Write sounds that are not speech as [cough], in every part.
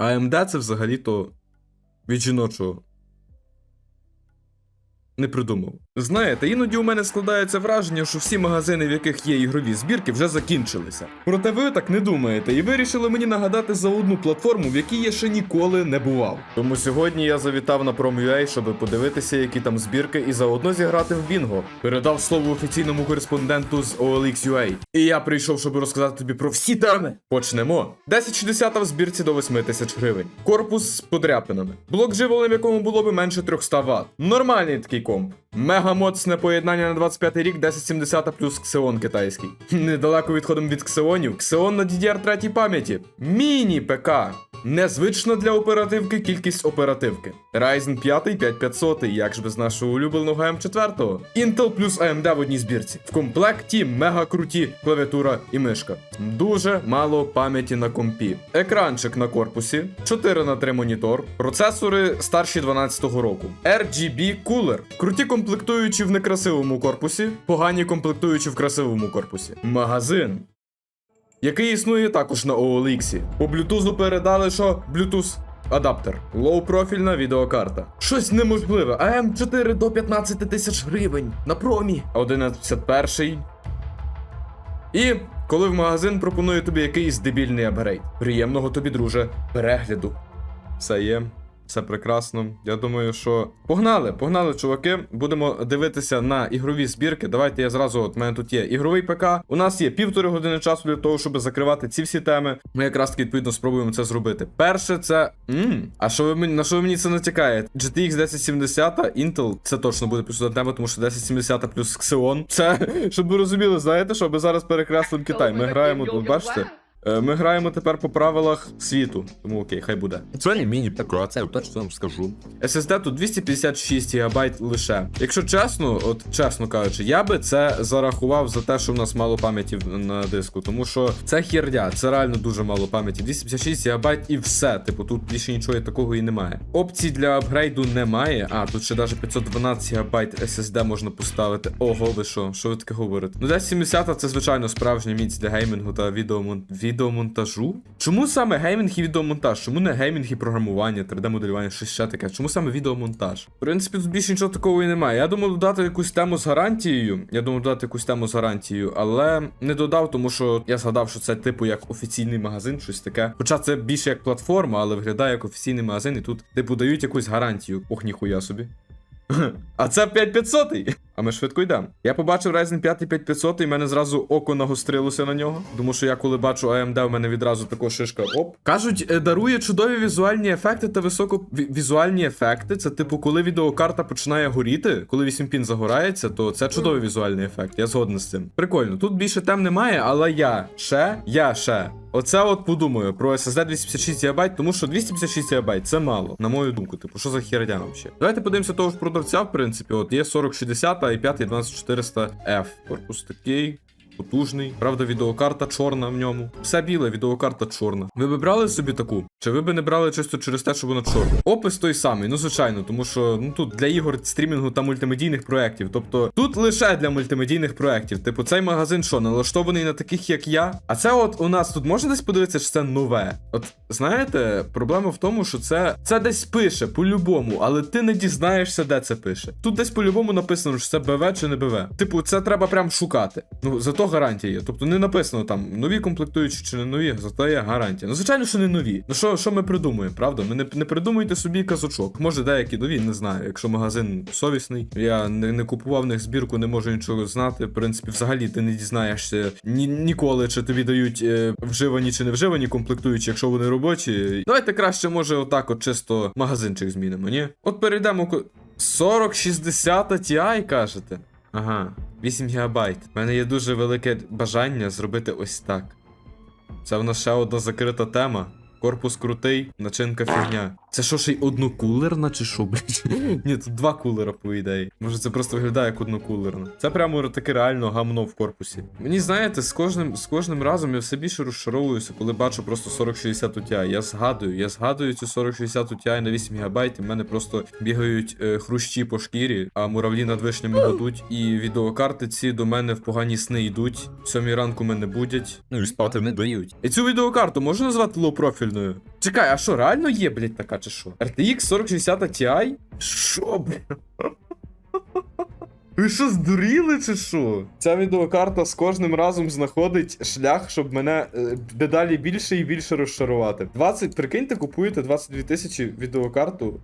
AMD це взагалі-то від жіночого. Не придумав. Знаєте, іноді у мене складається враження, що всі магазини, в яких є ігрові збірки, вже закінчилися. Проте ви так не думаєте, і вирішили мені нагадати за одну платформу, в якій я ще ніколи не бував. Тому сьогодні я завітав на Prom.ua, щоб подивитися, які там збірки, і заодно зіграти в Бінго. Передав слово офіційному кореспонденту з OLX.ua. І я прийшов, щоб розказати тобі про всі теми. Почнемо. 1060 в збірці до 8 тисяч гривень. Корпус з подряпинами. Блок живлення, якому було би менше 300 Вт. Нормальний такий комп. Мега моцне поєднання на 25 рік 1070 плюс Xeon китайський. [laughs] Недалеко відходом від Xeonів. Xeon на DDR3 пам'яті. Міні ПК. Незвично для оперативки кількість оперативки. Ryzen 5 5500, як ж без нашого улюбленого М4. Intel плюс AMD в одній збірці. В комплекті мега круті клавіатура і мишка. Дуже мало пам'яті на компі. Екранчик на корпусі, 4 на 3 монітор, процесори старші 12-го року. RGB кулер. Круті комплектуючі в некрасивому корпусі, погані комплектуючі в красивому корпусі. Магазин який існує також на OLX. По Bluetooth передали, що Bluetooth адаптер. Лоу-профільна відеокарта. Щось неможливе. АМ4 до 15 тисяч гривень на промі. 1151. І коли в магазин пропонує тобі якийсь дебільний апгрейд. Приємного тобі, друже, перегляду. Все є. Все прекрасно. Я думаю, що погнали, погнали, чуваки. Будемо дивитися на ігрові збірки. Давайте я зразу. От в мене тут є ігровий ПК. У нас є півтори години часу для того, щоб закривати ці всі теми. Ми якраз таки відповідно спробуємо це зробити. Перше, це. Мм, а що ви мені на що ви мені це натякає? GTX 1070, Intel, це точно буде плюс тема, тому що 1070 плюс Xeon. Це, [laughs] щоб ви розуміли, знаєте, що ми зараз перекреслимо Китай. Ми граємо тут, бачите? Е, Ми граємо тепер по правилах світу, тому окей, хай буде. Це не міні це точно вам скажу. SSD тут 256 ГБ лише. Якщо чесно, от чесно кажучи, я би це зарахував за те, що в нас мало пам'яті на диску, тому що це херня, це реально дуже мало пам'яті. 256 ГБ і все. Типу, тут більше нічого такого і немає. Опцій для апгрейду немає. А, тут ще навіть 512 ГБ SSD можна поставити. Ого, ви що? Що ви таке говорите? Ну, 1070 це звичайно справжня міць для геймінгу та відеомон... відеомонтажу. Чому саме геймінг і відеомонтаж? Чому не геймінг і програмування, 3D-моделювання, щось ще таке? Чому саме відеомонтаж? В принципі, тут більше нічого такого і немає. Я думав додати якусь тему з гарантією. Я думав додати якусь тему з гарантією, але не додав, тому що я згадав, що це типу як офіційний магазин, щось таке. Хоча це більше як платформа, але виглядає як офіційний магазин, і тут типу дають якусь гарантію. Ох, ніхуя собі. [laughs] А це 5500. А ми швидко йдемо. Я побачив Ryzen 5 5500 і в мене зразу око нагострилося на нього. Тому що я коли бачу AMD, в мене відразу тако шишка. Оп. Кажуть, е, дарує чудові візуальні ефекти та високо візуальні ефекти. Це типу, коли відеокарта починає горіти, коли 8 пін загорається, то це чудовий візуальний ефект. Я згоден з цим. Прикольно. Тут більше тем немає, але я ще, я ще. Оце от подумаю про SSD 256 ГБ, тому що 256 ГБ це мало, на мою думку. Типу, що за херня вообще? Давайте подивимося того ж продавця, в принципі. От є 4060 і 5 12400F. Корпус такий. Потужний, правда, відеокарта чорна в ньому. Все біле, відеокарта чорна. Ви би брали собі таку? Чи ви би не брали чисто через те, що вона чорна? Опис той самий, ну звичайно, тому що ну тут для ігор, стрімінгу та мультимедійних проєктів. Тобто тут лише для мультимедійних проєктів. Типу, цей магазин що, налаштований на таких, як я. А це от у нас тут можна десь подивитися, що це нове. От знаєте, проблема в тому, що це, це десь пише по-любому, але ти не дізнаєшся, де це пише. Тут десь по-любому написано, що це БВ чи не БВ. Типу, це треба прям шукати. Ну, зато гарантія є. Тобто не написано там нові комплектуючі чи не нові, зато є гарантія. Ну, звичайно, що не нові. Ну що, що ми придумуємо, правда? Ми не, не придумуйте собі казочок. Може, деякі нові, не знаю. Якщо магазин совісний, я не, не купував в них збірку, не можу нічого знати. В принципі, взагалі ти не дізнаєшся ні, ніколи, чи тобі дають е, вживані чи не вживані комплектуючі, якщо вони робочі. Давайте краще, може, отак, от чисто магазинчик змінимо, ні? От перейдемо. ко- 4060 Ti, кажете? Ага, 8 гігабайт. У мене є дуже велике бажання зробити ось так. Це в нас ще одна закрита тема. Корпус крутий, начинка фігня. Це що ще й однокулерна чи що, блядь? Ні, тут два кулера, по ідеї. Може, це просто виглядає як однокулерна. Це прямо таке реально гамно в корпусі. Мені знаєте, з кожним, з кожним разом я все більше розчаровуюся, коли бачу просто 4060 Ti. Я згадую, я згадую цю 4060 Ti на 8 ГБ, і в мене просто бігають е, хрущі по шкірі, а муравлі над вишнями годуть. І відеокарти ці до мене в погані сни йдуть. В сьомій ранку мене будять. Ну і спати не дають. І цю відеокарту можна назвати лоу-профільною? Чекай, а що, реально є, блядь, така чи що? RTX 4060 Ti? Що, блядь? Ви що, здуріли чи що? Ця відеокарта з кожним разом знаходить шлях, щоб мене е, дедалі більше і більше розчарувати. 20, прикиньте, купуєте 22 тисячі відеокарту.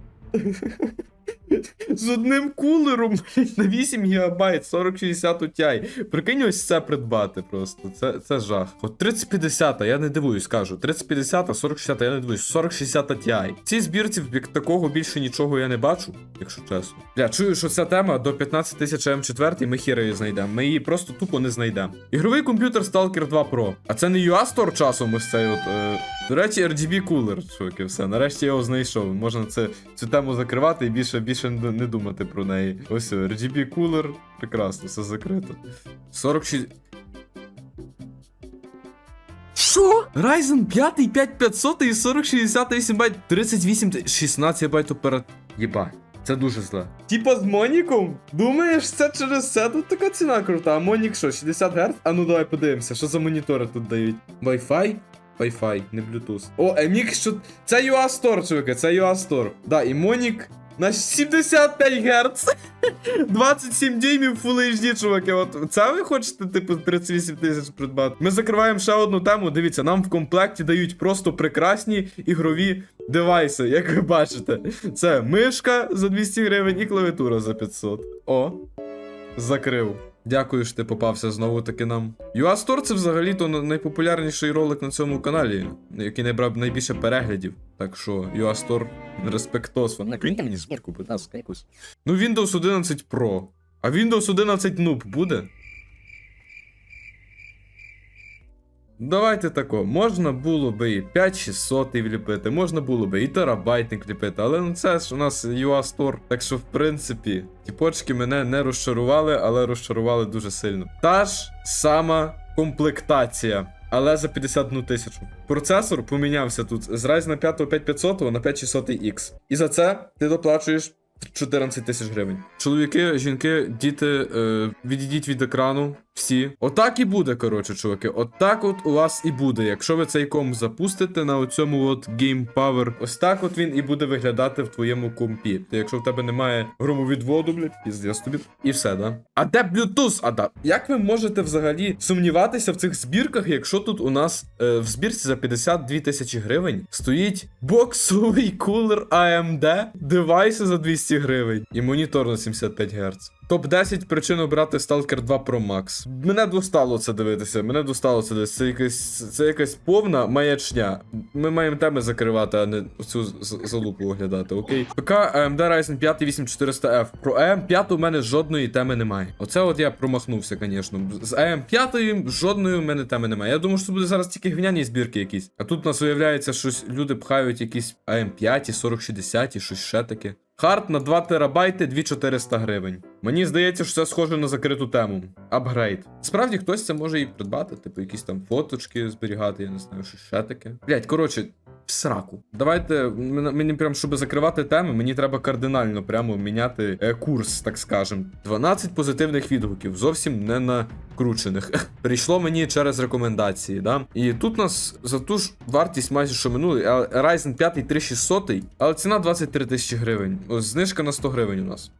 З одним кулером на 8 ГБ 4060 Ti. Прикинь, ось це придбати просто. Це, це жах. От 3050, я не дивуюсь, кажу. 3050, 4060, я не дивуюсь. 4060 Ti. В цій збірці такого більше нічого я не бачу, якщо чесно. Я чую, що ця тема до 15 тисяч М4 ми хіра її знайдемо. Ми її просто тупо не знайдемо. Ігровий комп'ютер Stalker 2 Pro. А це не UA Store часом ось цей от. Е... До речі, RGB кулер, чуваки, все. Нарешті я його знайшов. Можна це, цю тему закривати і більше, більше не, думати про неї. Ось RGB кулер. Прекрасно, все закрито. 46. Що? Ryzen 5 5500 і 4068 байт, 38, 16 байт операт. Єбать. Це дуже зле. Типа з Моніком? Думаєш, це через це тут така ціна крута. А Монік що, 60 Гц? А ну давай подивимося, що за монітори тут дають. Wi-Fi? Wi-Fi, не Bluetooth. О, MX, що. Це UA Store, чуваки, це UA Store. Да, і Монік на 75 Гц. 27 дюймів Full HD, чуваки. От це ви хочете, типу, 38 тисяч придбати. Ми закриваємо ще одну тему. Дивіться, нам в комплекті дають просто прекрасні ігрові девайси, як ви бачите. Це мишка за 200 гривень і клавіатура за 500. О, закрив. Дякую, що ти попався знову таки нам. Store це взагалі-то найпопулярніший ролик на цьому каналі, який набрав найбільше переглядів. Так що, Store, респектос вам. Накиньте мені збірку, будь ласка, якусь. Ну, Windows 11 Pro. А Windows 11 Noob буде? Давайте тако, можна було би і 5600 вліпити, можна було би і терабайтник вліпити, але ну це ж у нас UA Store. Так що, в принципі, ті почки мене не розчарували, але розчарували дуже сильно. Та ж сама комплектація. Але за 51 тисячу. Процесор помінявся тут з Ryzen 5 5500 на 5600X. І за це ти доплачуєш 14 тисяч гривень. Чоловіки, жінки, діти, е, відійдіть від екрану. Всі. Отак і буде, коротше, чуваки. Отак от у вас і буде. Якщо ви цей комп запустите на оцьому от Game Power, ось так от він і буде виглядати в твоєму компі. Ти, якщо в тебе немає громовідводу, блядь, піздець тобі. І все, да? А де Bluetooth? А. Як ви можете взагалі сумніватися в цих збірках, якщо тут у нас е, в збірці за 52 тисячі гривень стоїть боксовий кулер AMD, девайси за 200 гривень і монітор на 75 Гц. Топ 10 причин обрати Stalker 2 Pro Max. Мене достало це дивитися. Мене достало це дивитися. Це якась, це якась повна маячня. Ми маємо теми закривати, а не цю залупу оглядати, окей? ПК AMD Ryzen 5 8400F. Про AM5 у мене жодної теми немає. Оце от я промахнувся, звісно. З AM5 жодної у мене теми немає. Я думаю, що це буде зараз тільки гвняні збірки якісь. А тут у нас виявляється, щось люди пхають якісь AM5, 4060, щось ще таке. Хард на 2 терабайти 2400 гривень. Мені здається, що це схоже на закриту тему. Апгрейд. Справді хтось це може і придбати, типу якісь там фоточки зберігати, я не знаю, що ще таке. Блять, коротше. В сраку. Давайте мені прям, щоб закривати теми, мені треба кардинально прямо міняти е, курс, так скажем. 12 позитивних відгуків, зовсім не накручених. [laughs] Прийшло мені через рекомендації, да? І тут нас за ту ж вартість майже що минулий, Ryzen 5 3600, але ціна 23 тисячі гривень. Знижка на 100 гривень у нас.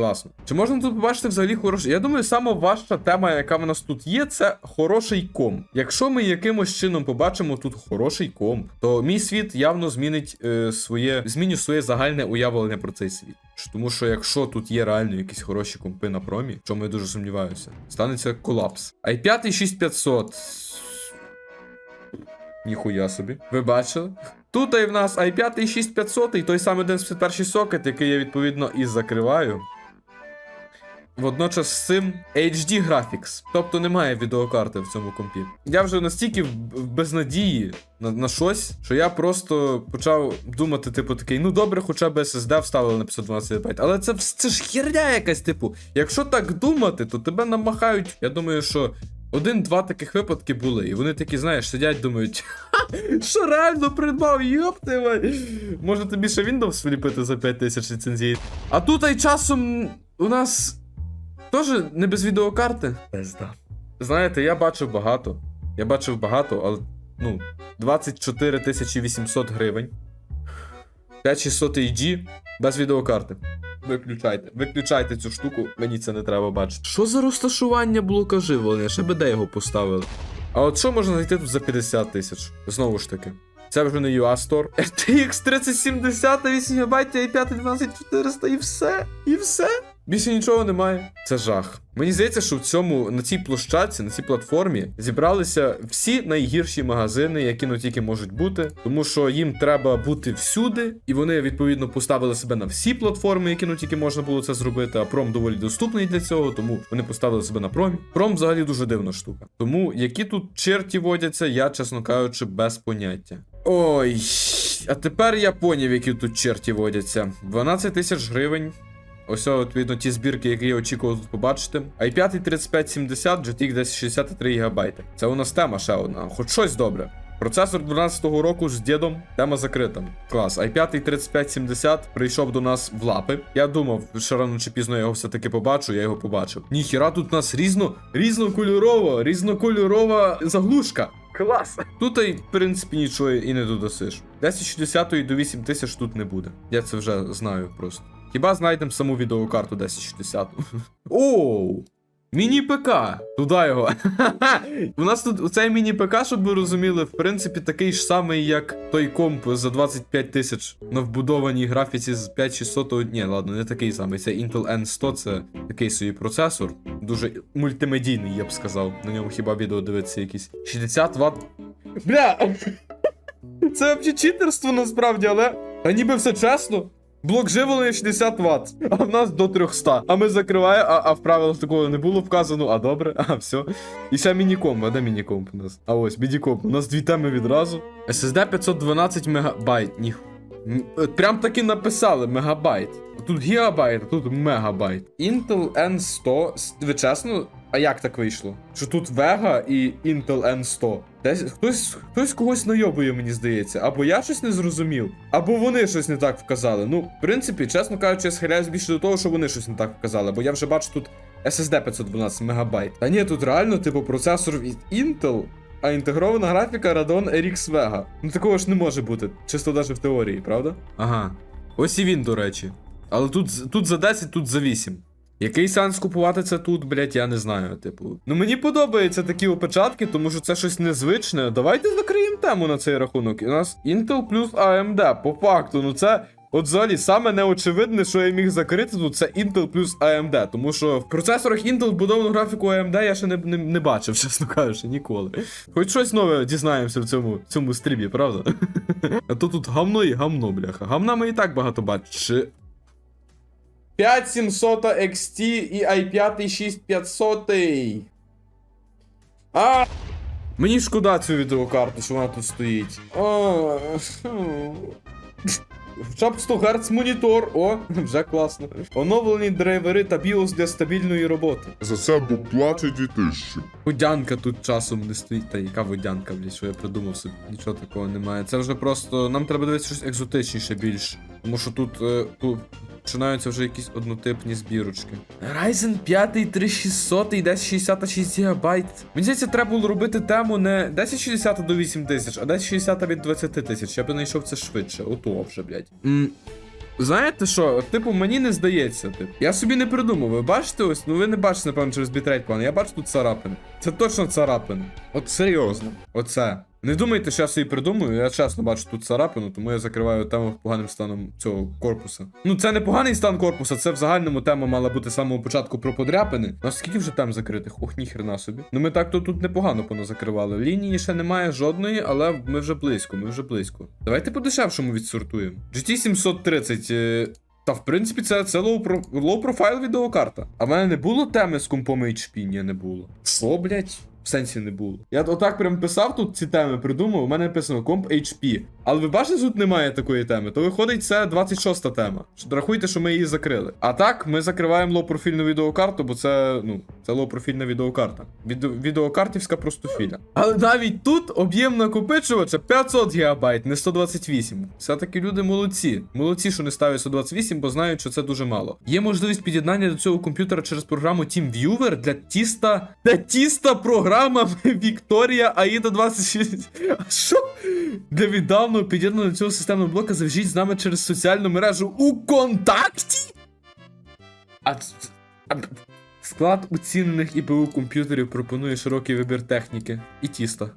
Класно. Чи можна тут побачити взагалі хороший? Я думаю, сама ваша тема, яка в нас тут є, це хороший комп. Якщо ми якимось чином побачимо тут хороший комп, то мій світ явно змінить е, своє зміню своє загальне уявлення про цей світ. Тому що якщо тут є реально якісь хороші компи на промі, чому я дуже сумніваюся, станеться колапс. i5 6500. Ніхуя собі. Ви бачили? Тут і в нас i5 6500, і той самий 151 сокет, який я відповідно і закриваю. Водночас з цим HD Graphics, тобто немає відеокарти в цьому компі. Я вже настільки в безнадії на, на щось, що я просто почав думати, типу, такий, ну добре, хоча б SSD вставили на 512 ГБ. Але це, це ж херня якась, типу. Якщо так думати, то тебе намахають. Я думаю, що один-два таких випадки були, і вони такі, знаєш, сидять, думають, що реально придбав, йопти. Може тобі ще Windows вліпити за 5000 ліцензій. А тут і часом у нас теж не без відеокарти. Пизда. Знаєте, я бачив багато. Я бачив багато, але ну, 24 800 гривень. 5600 AG без відеокарти. Виключайте, виключайте цю штуку, мені це не треба бачити. Що за розташування блока живлення? Ще би де його поставили. А от що можна знайти тут за 50 тисяч? Знову ж таки. Це вже не UA Store. RTX 3070 8 ГБ i5 12400 і все. І все. Більше нічого немає. Це жах. Мені здається, що в цьому на цій площадці, на цій платформі зібралися всі найгірші магазини, які ну тільки можуть бути, тому що їм треба бути всюди, і вони відповідно поставили себе на всі платформи, які ну тільки можна було це зробити. А пром доволі доступний для цього, тому вони поставили себе на промі. Пром взагалі дуже дивна штука. Тому які тут черті водяться, я чесно кажучи, без поняття. Ой, а тепер я поняв, які тут черті водяться. 12 тисяч гривень. Ось, відповідно, ті збірки, які я очікував тут побачити. i5 3570, GTX 1063 ГБ. Це у нас тема ще одна. Хоч щось добре. Процесор 12-го року з дідом, тема закрита. Клас. i5 3570 прийшов до нас в лапи. Я думав, що рано чи пізно я його все-таки побачу, я його побачив. Ніхіра тут у нас різно, різнокольорова, різнокольорова заглушка. Клас! Тут, в принципі, нічого і не додасиш. 1060 до 8000 тут не буде. Я це вже знаю просто. Хіба знайдемо саму відеокарту 1060? [laughs] Оу! Міні-ПК! Туди його. [laughs] У нас тут цей міні-ПК, щоб ви розуміли, в принципі, такий ж самий, як той комп за 25 тисяч на вбудованій графіці з 5600. Ні, ладно, не такий самий. Це Intel N100, це такий собі процесор. Дуже мультимедійний, я б сказав. На ньому хіба відео дивитися якісь. 60 Вт. Бля! [laughs] Це взагалі читерство насправді, але. А ніби все чесно. Блок живлення 60 Вт, а в нас до 300. А ми закриваємо, а, а в правилах такого не було вказано, а добре, а все. І ще мінікомп, а де мінікомп у нас? А ось, мінікомп. У нас дві теми відразу. SSD 512 мегабайт. Ні. Прям таки написали мегабайт. Тут гігабайт, а тут мегабайт. Intel N100. Ви чесно? А як так вийшло? Що тут Vega і Intel N100? Десь хтось, хтось когось найобує, мені здається. Або я щось не зрозумів, або вони щось не так вказали. Ну, в принципі, чесно кажучи, я схиляюсь більше до того, що вони щось не так вказали, бо я вже бачу тут SSD 512 МБ. Та ні, тут реально, типу, процесор від Intel, а інтегрована графіка Radeon RX Vega. Ну такого ж не може бути, чисто навіть в теорії, правда? Ага. Ось і він, до речі. Але тут, тут за 10, тут за 8. Який сенс купувати це тут, блять, я не знаю. Типу. Ну мені подобаються такі опечатки, тому що це щось незвичне. Давайте закриємо тему на цей рахунок. У нас Intel плюс AMD. По факту, ну це. От взагалі саме неочевидне, що я міг закрити тут, це Intel плюс AMD. Тому що в процесорах Intel вбудовану графіку AMD я ще не, не, не бачив, [laughs] чесно кажучи, ніколи. Хоч щось нове дізнаємося в цьому, цьому стрімі, правда? [laughs] А то тут гамно і гамно, бляха. Гамна ми і так багато бачимо. 5700 XT і i5 6500. А! Мені шкода цю відеокарту, що вона тут стоїть. О, Хоча б 100 Гц монітор, о, вже класно. Оновлені драйвери та BIOS для стабільної роботи. За це доплати 2000. Водянка тут часом не стоїть. Та яка водянка, блядь, що я придумав собі. Нічого такого немає. Це вже просто. Нам треба дивитися щось екзотичніше більш. Тому що тут, е, тут починаються вже якісь однотипні збірочки. Ryzen 5 3600 і 1066 ГБ. Мені здається, треба було робити тему не 1060 до 8000, а 1060 від 20 тисяч. Я б знайшов це швидше. Ото вже, блядь. М, Знаєте що, типу, мені не здається, типу. Я собі не придумав. Ви бачите ось? Ну ви не бачите, напевно, через бітрейт план. Я бачу тут царапини. Це точно царапини. От серйозно. Оце. Не думайте, що я собі придумаю, я чесно бачу тут царапину, тому я закриваю тему поганим станом цього корпуса. Ну, це не поганий стан корпуса, це в загальному тема мала бути з самого початку про подряпини. У скільки вже тем закритих? Ох, ніхрена собі. Ну ми так то тут непогано поназакривали. Лінії ще немає жодної, але ми вже близько, ми вже близько. Давайте по-дешевшому відсортуємо. GT 730. е, Та в принципі це, це low profile відеокарта. А в мене не було теми з компом HP? Ні, не було. Що, блять? В сенсі не було. Я отак прям писав тут ці теми, придумав. У мене написано комп HP. Але ви бачите, тут немає такої теми. То виходить, це 26 тема. Рахуйте, що ми її закрили. А так, ми закриваємо лоу-профільну відеокарту, бо це, ну, це лоу-профільна відеокарта. Від, відеокартівська простофіля. Але навіть тут об'єм накопичувача 500 ГБ, не 128. Все-таки люди молодці. Молодці, що не ставлять 128, бо знають, що це дуже мало. Є можливість під'єднання до цього комп'ютера через програму TeamViewer для тіста. Для тіста програма Victoria AIDA 26. А що? Для віддавного під'єднання до цього системного блока завжіть з нами через соціальну мережу у контакті? А, а склад оцінених ІПУ комп'ютерів пропонує широкий вибір техніки і тіста.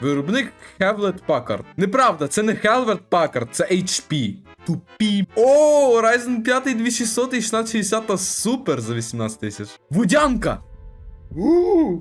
Виробник Hewlett Packard. Неправда, це не Hewlett Packard, це HP. Тупі. О, Ryzen 5 2600 і 1660 супер за 18 тисяч. Водянка! У!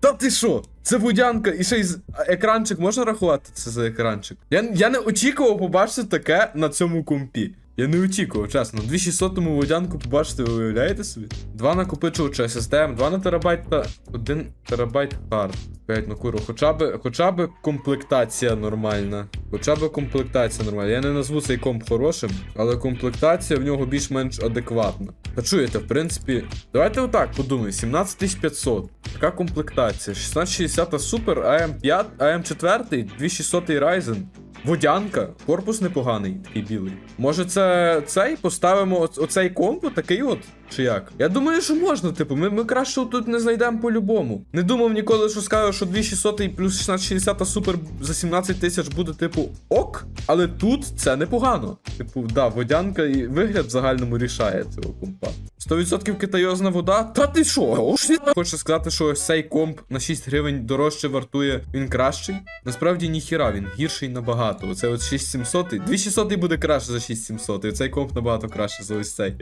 Та ти що? Це будянка, і ще й з- екранчик можна рахувати це за екранчик? Я, я не очікував побачити таке на цьому компі. Я не очікував, чесно. 2600 водянку побачити, ви уявляєте собі? Два накопичувача SSD, 2 на терабайт та 1 терабайт карт. 5 на куру. Хоча б, хоча б комплектація нормальна. Хоча б комплектація нормальна. Я не назву цей комп хорошим, але комплектація в нього більш-менш адекватна. Та чуєте, в принципі, давайте отак подумаємо. 17500. Така комплектація. 1660 Super, AM5, AM4, 2600 Ryzen. Водянка, корпус непоганий, такий білий. Може, це цей поставимо оц- оцей комп, такий от, чи як? Я думаю, що можна, типу, ми, ми краще тут не знайдемо по-любому. Не думав ніколи, що скажу, що 2600 плюс 1660 супер за 17 тисяч буде, типу, ок. Але тут це непогано. Типу, да, водянка і вигляд в загальному рішає цього компа. 100% китайозна вода? Та ти що? Хочу сказати, що цей комп на 6 гривень дорожче вартує. Він кращий. Насправді ніхіра, він гірший набагато. Оце от 6700. 2600 буде краще за 6700. І цей комп набагато краще за ось цей.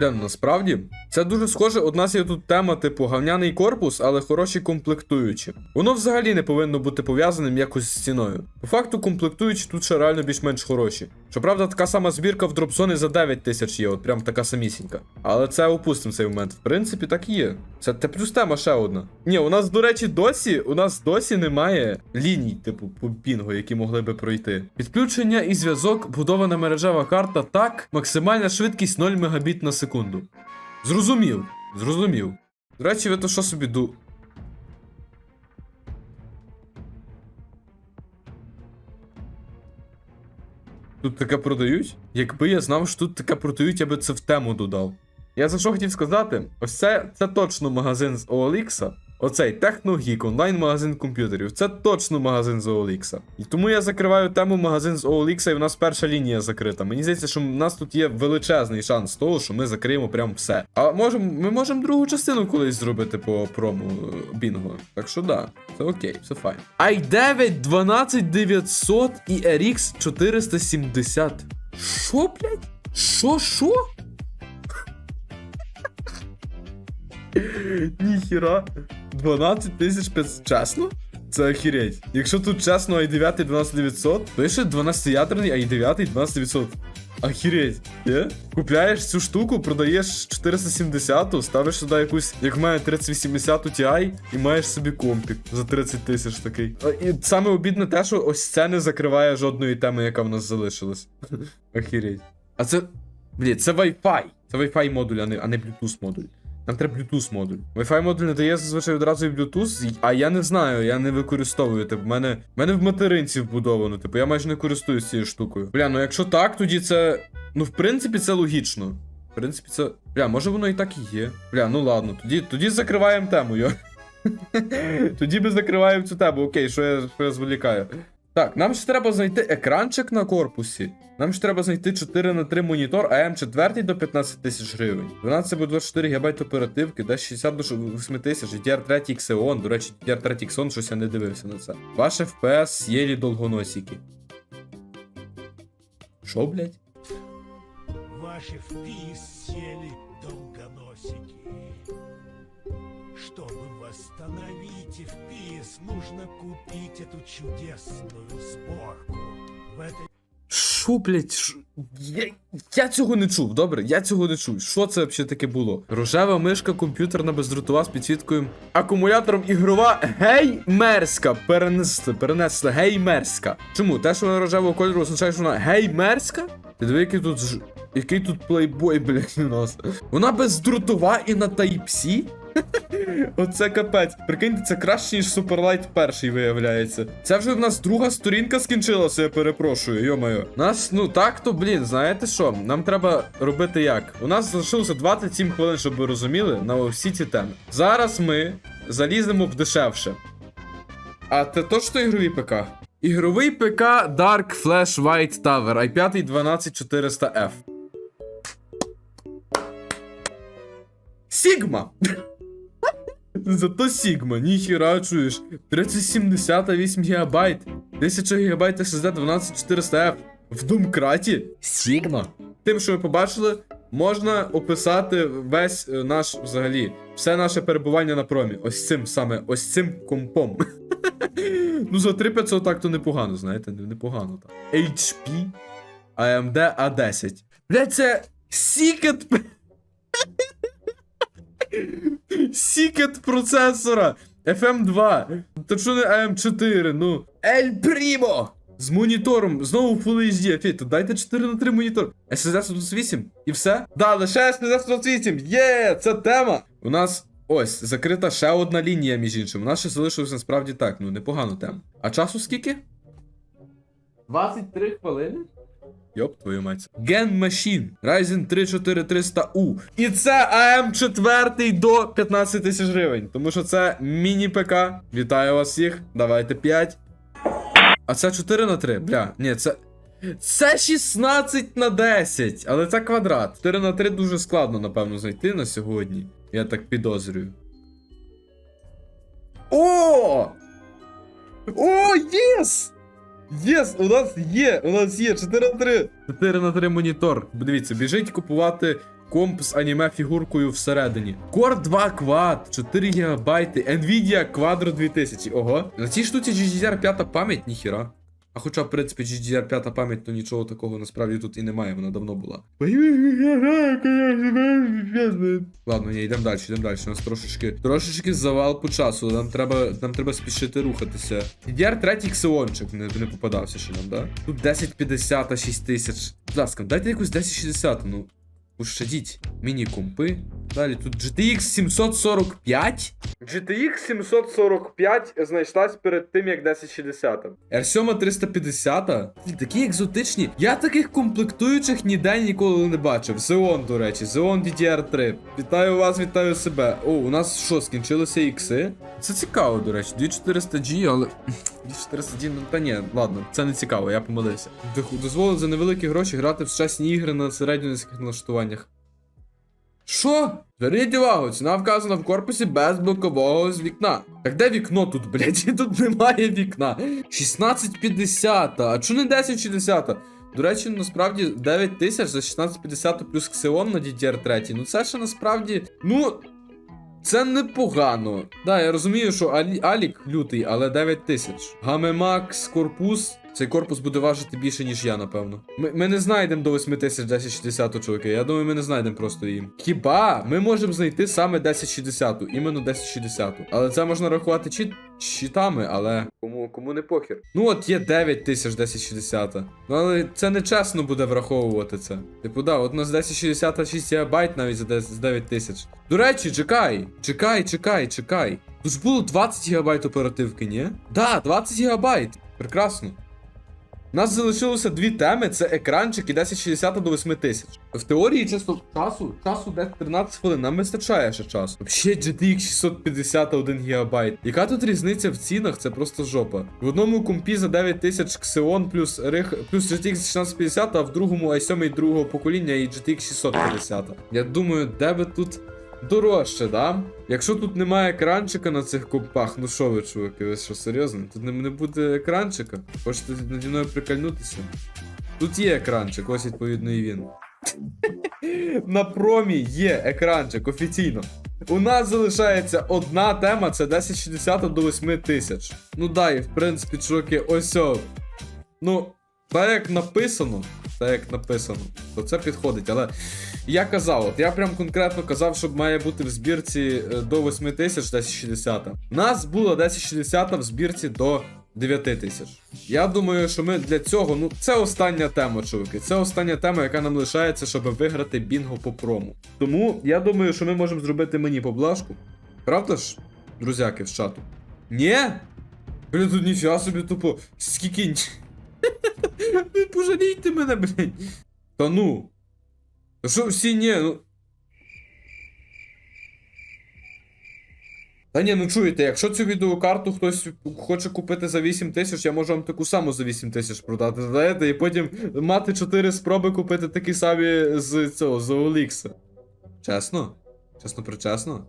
Бля, ну, насправді, це дуже схоже. У нас є тут тема, типу, говняний корпус, але хороші комплектуючі. Воно взагалі не повинно бути пов'язаним якось з ціною. По факту, комплектуючі тут ще реально більш-менш хороші. Щоправда, така сама збірка в дропзони за 9 тисяч є, от прям така самісінька. Але це опустимо цей момент. В принципі, так і є. Це те плюс тема ще одна. Ні, у нас, до речі, досі, у нас досі немає ліній, типу, по пінгу, які могли би пройти. Підключення і зв'язок, будована мережева карта, так, максимальна швидкість 0 Мбіт на секунду. Зрозумів, зрозумів. До речі, ви то що собі ду. Тут таке продають? Якби я знав, що тут таке продають, я би це в тему додав. Я за що хотів сказати? Ось це, це точно магазин з OLX. Оцей Техногік, онлайн-магазин комп'ютерів. Це точно магазин з OLX. І тому я закриваю тему магазин з OLX, і в нас перша лінія закрита. Мені здається, що в нас тут є величезний шанс того, що ми закриємо прям все. А можемо, ми можемо другу частину колись зробити по прому е, Бінго. Так що да, це окей, все файн. i9 12900 і RX 470. Що, блядь? Що, що? Ніхіра. 12 тисяч 500. Чесно? Це охереть. Якщо тут чесно i9 12900, то ще 12-ядерний i9 12900. Охереть. Є? Купляєш цю штуку, продаєш 470, ставиш сюди якусь, як в мене 3080 Ti, і маєш собі компік за 30 тисяч такий. І саме обідне те, що ось це не закриває жодної теми, яка в нас залишилась. [laughs] Охереть. А це. Блін, це Wi-Fi. Це Wi-Fi модуль, а не, а не Bluetooth модуль. Нам треба Bluetooth модуль. Wi-Fi модуль не дає зазвичай одразу і Bluetooth, а я не знаю, я не використовую. Типу, в мене, в мене в материнці вбудовано, типу, я майже не користуюсь цією штукою. Бля, ну якщо так, тоді це. Ну, в принципі, це логічно. В принципі, це. Бля, може воно і так і є. Бля, ну ладно, тоді, тоді закриваємо тему, [laughs] тоді ми закриваємо цю тему. Окей, що я, що я зволікаю. Так, нам ще треба знайти екранчик на корпусі. Нам ще треба знайти 4 на 3 монітор, АМ4 до 15 тисяч гривень. 12 або 24 ГБ оперативки, десь 60 до 8 тисяч, DDR3 Xeon. До речі, DDR3 Xeon, щось я не дивився на це. Ваш FPS єлі довгоносіки. Що, блять? Ваши впис сели долгоносики. Чтобы восстановить впис, нужно купить эту чудесную сборку. В этой Що, блять? Ш... Я, я цього не чув, добре? Я цього не чув. Що це взагалі таке було? Рожева мишка комп'ютерна бездротова з підсвіткою акумулятором ігрова геймерська. Перенесли, перенесли геймерська. Чому? Те, що вона рожевого кольору, означає, що вона геймерська? Ти диви, який тут ж. Який тут плейбой, блядь, у нас. Вона бездротова і на Type-C? Оце капець. Прикиньте, це краще, ніж Superlight перший, виявляється. Це вже в нас друга сторінка скінчилася, я перепрошую, йо-моє. Нас, ну так, то, блін, знаєте що? Нам треба робити як? У нас залишилося 27 хвилин, щоб ви розуміли, на всі ці теми. Зараз ми заліземо в дешевше. А це точно ігровий ПК? Ігровий ПК Dark Flash White Tower i5 12400F. Сігма! Зато Сігма, ніхіра чуєш. 3078 ГБ, 1000 ГБ SSD 12400F в Думкраті. Сігма? Тим, що ви побачили, можна описати весь е, наш взагалі, все наше перебування на промі. Ось цим саме, ось цим компом. [laughs] ну, за 3500 так то непогано, знаєте, непогано так. HP AMD A10. Бля, це Сікет. Сікет процесора FM2. Та що не AM4, ну. El Primo! З монітором, знову Full HD. Фей, то дайте 4 на 3 монітор. SSD 128 і все? Да, лише SSD 128. Є, це тема. У нас ось закрита ще одна лінія, між іншим. У нас ще залишилось насправді так, ну непогано тема. А часу скільки? 23 хвилини. Йоп, твою мать. Gen Machine Ryzen 3 4300U. І це AM4 до 15 тисяч гривень. Тому що це міні-ПК. Вітаю вас всіх. Давайте 5. А це 4 на 3. Бля, ні, це. Це 16 на 10, але це квадрат. 4 на 3 дуже складно, напевно, знайти на сьогодні. Я так підозрюю. О! О, єс! Єс! У нас є! У нас є 4 на 3! 4 на 3 монітор. Дивіться, біжить купувати комп з аніме фігуркою всередині. Core 2 Quad, 4 ГБ, Nvidia Quadro 2000. Ого. На цій штуці GDDR 5 пам'ять, ніхіра. А хоча, в принципі, GDR 5 пам'ять, то нічого такого насправді тут і немає, вона давно була. Ладно, ні, йдемо далі, йдемо далі. У нас трошечки, трошечки завал по часу. Нам треба, нам треба спішити рухатися. DDR 3 Xeonчик не, не попадався ще нам, да? Тут 1050 та 6000. Будь ласка, дайте якусь 1060, ну. Пощадіть. Міні-компи. Далі тут GTX 745. GTX 745 знайшлась перед тим, як 1060. R7 350. Такі екзотичні. Я таких комплектуючих ніде ніколи не бачив. Xeon, до речі, Xeon DDR3. Вітаю вас, вітаю себе. О, у нас що, скінчилися ікси? Це цікаво, до речі. 2400G, але. [laughs] 2400G, ну та ні, ладно, це не цікаво, я помилився. Дозволить за невеликі гроші грати в сучасні ігри на середньонизьких налаштуваннях. Що? Зверніть увагу, ціна вказана в корпусі без бокового з вікна. Так де вікно тут, блядь? [laughs] Тут немає вікна. 1650, а чому не 1060? До речі, насправді 9 тисяч за 1650 плюс Xeon на DDR3. Ну це ще насправді. Ну. Це непогано. Да, я розумію, що Алі... Алік лютий, але 9 тисяч. Гамемакс корпус. Цей корпус буде важити більше, ніж я, напевно. Ми, ми не знайдемо до 8 тисяч 1060 чуваки. Я думаю, ми не знайдемо просто її. Хіба ми можемо знайти саме 1060, іменно 1060. Але це можна рахувати чіт... читами, але кому, кому не похер. Ну от є 9 тисяч 1060. Ну але це не чесно буде враховувати це. Типу, да, от у нас 1060 6 ГБ навіть за 10 з 9 тисяч. До речі, чекай, чекай, чекай, чекай. Тут ж було 20 ГБ оперативки, ні? Да, 20 ГБ. Прекрасно. Нас залишилося дві теми: це екранчик і 1060 до 8000. В теорії чисто часу, часу десь 13 хвилин, нам вистачає ще часу. Взагалі GTX 651 ГБ. Яка тут різниця в цінах? Це просто жопа. В одному компі за 9000 Xeon плюс плюс GTX 1650, а в другому i7 другого покоління і GTX 650. Я думаю, де би тут дорожче, да? Якщо тут немає екранчика на цих компах, ну що ви, чуваки, ви що, серйозно? Тут не, буде екранчика? Хочете наді мною прикольнутися? Тут є екранчик, ось відповідно і він. [laughs] На промі є екранчик офіційно. У нас залишається одна тема, це 1060 до 8000. Ну да, і в принципі, чуваки, ось. Ну, так як написано, так як написано, то це підходить. Але я казав, от я прям конкретно казав, що має бути в збірці е, до 8 тисяч 1060. У нас було 1060 в збірці до 9 тисяч. Я думаю, що ми для цього, ну це остання тема, чуваки. Це остання тема, яка нам лишається, щоб виграти бінго по прому. Тому я думаю, що ми можемо зробити мені поблажку. Правда ж, друзяки з чату? Ні? Блін, тут ніфіга собі тупо. Скільки. Ви пожалійте мене, блядь. Та ну. Та що всі ні, ну. Та ні, ну чуєте, якщо цю відеокарту хтось хоче купити за 8 тисяч, я можу вам таку саму за 8 тисяч продати, знаєте, і потім мати 4 спроби купити такі самі з цього, з OLX. Чесно? Чесно причесно?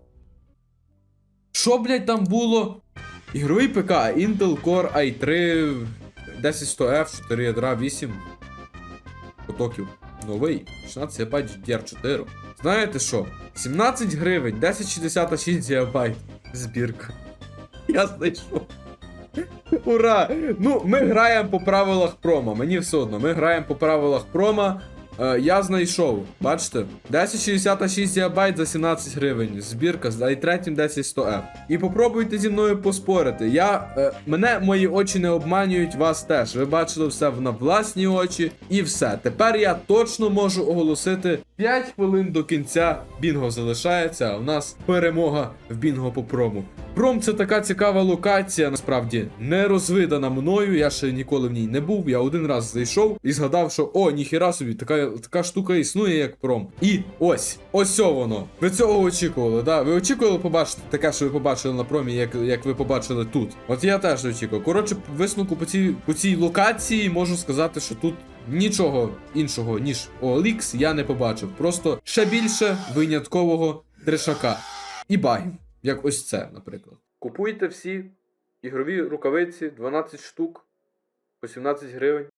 Що, блядь, там було? Ігровий ПК Intel Core i3 10100F, 4 ядра, 8 потоків. Новий 16 ГБ DDR4. Знаєте що? 17 гривень, 1066 ГБ. Збірка. Я знайшов. Ура! Ну, ми граємо по правилах промо. Мені все одно. Ми граємо по правилах промо. Е, я знайшов. Бачите? 1066 ГБ за 17 гривень. Збірка з i3 10100F. І попробуйте зі мною поспорити. Я, е, мене мої очі не обманюють, вас теж. Ви бачили все на власні очі. І все. Тепер я точно можу оголосити 5 хвилин до кінця. Бінго залишається. В нас перемога в бінго по прому. Пром це така цікава локація, насправді не розвидана мною. Я ще ніколи в ній не був. Я один раз зайшов і згадав, що о, ніхіра собі, така, така штука існує, як пром. І ось, ось воно. Ви цього очікували, да? Ви очікували побачити таке, що ви побачили на промі, як, як ви побачили тут. От я теж очікував. Коротше, висновку по цій, по цій локації можу сказати, що тут. Нічого іншого, ніж OLX я не побачив. Просто ще більше виняткового трешака. І багів. Як ось це, наприклад. Купуйте всі ігрові рукавиці 12 штук по 17 гривень.